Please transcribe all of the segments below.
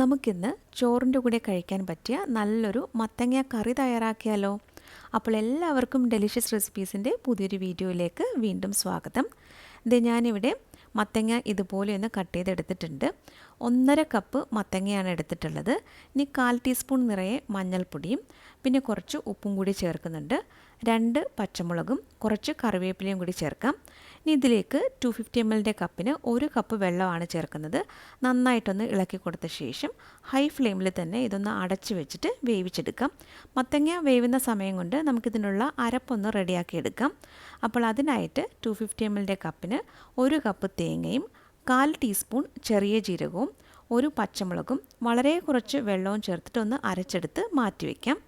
നമുക്കിന്ന് ചോറിന്റെ കൂടെ കഴിക്കാൻ പറ്റിയ നല്ലൊരു മത്തങ്ങ കറി തയ്യാറാക്കിയാലോ. അപ്പോൾ എല്ലാവർക്കും ഡെലിഷ്യസ് റെസിപ്പീസിന്റെ പുതിയൊരു വീഡിയോയിലേക്ക് വീണ്ടും സ്വാഗതം. ഇത് ഞാനിവിടെ മത്തങ്ങ ഇതുപോലെ ഒന്ന് കട്ട് ചെയ്തെടുത്തിട്ടുണ്ട്. ഒന്നര കപ്പ് മത്തങ്ങയാണ് എടുത്തിട്ടുള്ളത്. ഇനി കാൽ ടീസ്പൂൺ നിറയെ മഞ്ഞൾപ്പൊടിയും പിന്നെ കുറച്ച് ഉപ്പും കൂടി ചേർക്കുന്നുണ്ട്. രണ്ട് പച്ചമുളകും കുറച്ച് കറിവേപ്പിലയും കൂടി ചേർക്കാം. ഇനി ഇതിലേക്ക് ടു ഫിഫ്റ്റി എം എല്ലിന്റെ കപ്പിന് ഒരു കപ്പ് വെള്ളമാണ് ചേർക്കുന്നത്. നന്നായിട്ടൊന്ന് ഇളക്കി കൊടുത്ത ശേഷം ഹൈ ഫ്ലെയിമിൽ തന്നെ ഇതൊന്ന് അടച്ചു വെച്ചിട്ട് വേവിച്ചെടുക്കാം. മത്തങ്ങ വേവുന്ന സമയം കൊണ്ട് നമുക്കിതിനുള്ള അരപ്പൊന്ന് റെഡിയാക്കിയെടുക്കാം അപ്പോൾ അതിനായിട്ട് ടു ഫിഫ്റ്റി എം എല്ലിന്റെ കപ്പിന് ഒരു കപ്പ് തേങ്ങയും കാൽ ടീസ്പൂൺ ചെറിയ ജീരകവും ഒരു പച്ചമുളകും വളരെ കുറച്ച് വെള്ളവും ചേർത്തിട്ട് ഒന്ന് അരച്ചെടുത്ത് മാറ്റിവെക്കാം.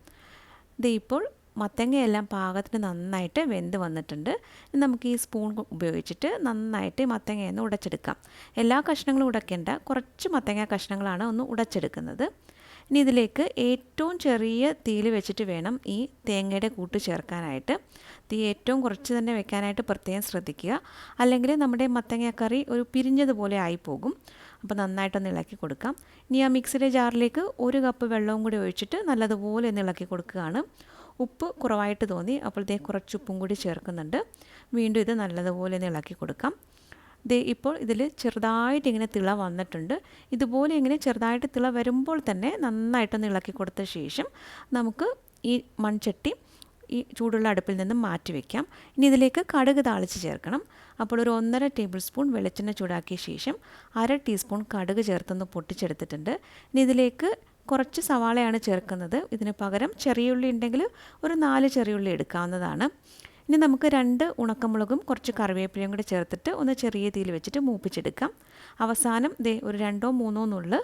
ഇത് ഇപ്പോൾ മത്തങ്ങയെല്ലാം പാകത്തിന് നന്നായിട്ട് വെന്ത് വന്നിട്ടുണ്ട്. നമുക്ക് ഈ സ്പൂൺ ഉപയോഗിച്ചിട്ട് നന്നായിട്ട് മത്തങ്ങയൊന്ന് ഉടച്ചെടുക്കാം. എല്ലാ കഷ്ണങ്ങളും ഉടയ്ക്കേണ്ട കുറച്ച് മത്തങ്ങ കഷ്ണങ്ങളാണ് ഒന്ന് ഉടച്ചെടുക്കുന്നത്. ഇനി ഇതിലേക്ക് ഏറ്റവും ചെറിയ തീയിൽ വെച്ചിട്ട് വേണം ഈ തേങ്ങയുടെ കൂട്ട് ചേർക്കാനായിട്ട്. തീ ഏറ്റവും കുറച്ച് തന്നെ വെക്കാനായിട്ട് പ്രത്യേകം ശ്രദ്ധിക്കുക. അല്ലെങ്കിൽ നമ്മുടെ മത്തങ്ങക്കറി ഒരു പിരിഞ്ഞതുപോലെ ആയിപ്പോകും. അപ്പോൾ നന്നായിട്ടൊന്ന് ഇളക്കി കൊടുക്കാം. ഇനി ആ മിക്സിയുടെ ജാറിലേക്ക് ഒരു കപ്പ് വെള്ളവും കൂടി ഒഴിച്ചിട്ട് നല്ലതുപോലെ ഒന്ന് ഇളക്കി കൊടുക്കുകയാണ്. ഉപ്പ് കുറവായിട്ട് തോന്നി അപ്പോഴത്തേക്ക് കുറച്ച് ഉപ്പും കൂടി ചേർക്കുന്നുണ്ട്. വീണ്ടും ഇത് നല്ലതുപോലെ ഇളക്കി കൊടുക്കാം. ദേ ഇപ്പോൾ ഇതിൽ ചെറുതായിട്ട് ഇങ്ങനെ തിള വന്നിട്ടുണ്ട്. ഇതുപോലെ ഇങ്ങനെ ചെറുതായിട്ട് തിള വരുമ്പോൾ തന്നെ നന്നായിട്ടൊന്ന് ഇളക്കി കൊടുത്ത ശേഷം നമുക്ക് ഈ മൺചട്ടി ഈ ചൂടുള്ള അടുപ്പിൽ നിന്ന് മാറ്റി വയ്ക്കാം ഇനി ഇതിലേക്ക് കടുക് താളിച്ച് ചേർക്കണം. അപ്പോൾ ഒരു ഒന്നര ടേബിൾ സ്പൂൺ വെളിച്ചെണ്ണ ചൂടാക്കിയ ശേഷം അര ടീസ്പൂൺ കടുക് ചേർത്തൊന്ന് പൊട്ടിച്ചെടുത്തിട്ടുണ്ട്. ഇനി ഇതിലേക്ക് കുറച്ച് സവാളയാണ് ചേർക്കുന്നത്. ഇതിന് പകരം ചെറിയുള്ളി ഉണ്ടെങ്കിൽ ഒരു നാല് ചെറിയുള്ളി എടുക്കാവുന്നതാണ്. ഇനി നമുക്ക് രണ്ട് ഉണക്കമുളകും കുറച്ച് കറിവേപ്പിലയും കൂടി ചേർത്തിട്ട് ഒന്ന് ചെറിയ തീയിൽ വെച്ചിട്ട് മൂപ്പിച്ചെടുക്കാം. അവസാനം ദേ ഒരു രണ്ടോ മൂന്നോ നുള്ളു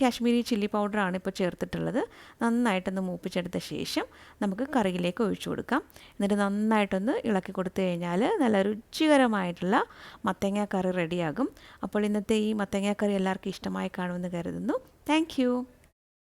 കാശ്മീരി ചില്ലി പൗഡറാണ് ഇപ്പോൾ ചേർത്തിട്ടുള്ളത്. നന്നായിട്ടൊന്ന് മൂപ്പിച്ചെടുത്ത ശേഷം നമുക്ക് കറിയിലേക്ക് ഒഴിച്ചു കൊടുക്കാം. എന്നിട്ട് നന്നായിട്ടൊന്ന് ഇളക്കി കൊടുത്തു കഴിഞ്ഞാൽ നല്ല രുചികരമായിട്ടുള്ള മത്തങ്ങ കറി റെഡിയാകും. അപ്പോൾ ഇന്നത്തെ ഈ മത്തങ്ങ കറി എല്ലാവർക്കും ഇഷ്ടമായി കാണുമെന്ന് കരുതുന്നു. താങ്ക്